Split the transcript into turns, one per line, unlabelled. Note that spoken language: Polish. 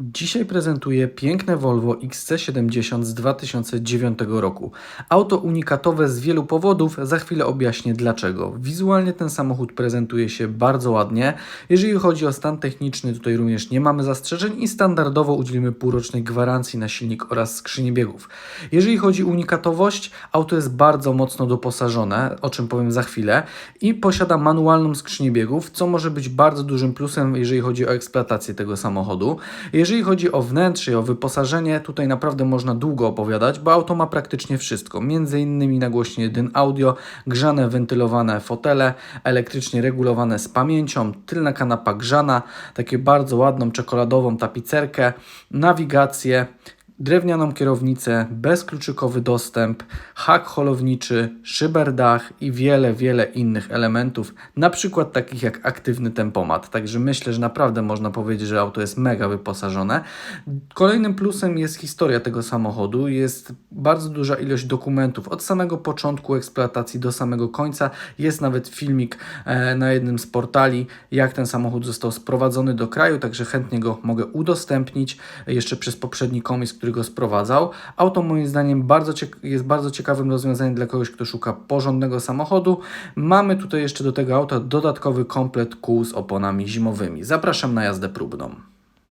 Dzisiaj prezentuję piękne Volvo XC70 z 2009 roku. Auto unikatowe z wielu powodów, za chwilę objaśnię dlaczego. Wizualnie ten samochód prezentuje się bardzo ładnie. Jeżeli chodzi o stan techniczny, tutaj również nie mamy zastrzeżeń i standardowo udzielimy półrocznej gwarancji na silnik oraz skrzynię biegów. Jeżeli chodzi o unikatowość, auto jest bardzo mocno doposażone, o czym powiem za chwilę, i posiada manualną skrzynię biegów, co może być bardzo dużym plusem, jeżeli chodzi o eksploatację tego samochodu. Jeżeli chodzi o wnętrze i o wyposażenie, tutaj naprawdę można długo opowiadać, bo auto ma praktycznie wszystko. Między innymi nagłośnie dyn audio, grzane, wentylowane fotele, elektrycznie regulowane z pamięcią, tylna kanapa grzana, takie bardzo ładną czekoladową tapicerkę, nawigację, drewnianą kierownicę, bezkluczykowy dostęp, hak holowniczy, szyberdach i wiele, wiele innych elementów, na przykład takich jak aktywny tempomat. Także myślę, że naprawdę można powiedzieć, że auto jest mega wyposażone. Kolejnym plusem jest historia tego samochodu. Jest bardzo duża ilość dokumentów od samego początku eksploatacji do samego końca. Jest nawet filmik e, na jednym z portali, jak ten samochód został sprowadzony do kraju, także chętnie go mogę udostępnić jeszcze przez poprzedni komis, który go sprowadzał. Auto moim zdaniem bardzo jest bardzo ciekawym rozwiązaniem dla kogoś, kto szuka porządnego samochodu. Mamy tutaj jeszcze do tego auta dodatkowy komplet kół z oponami zimowymi. Zapraszam na jazdę próbną.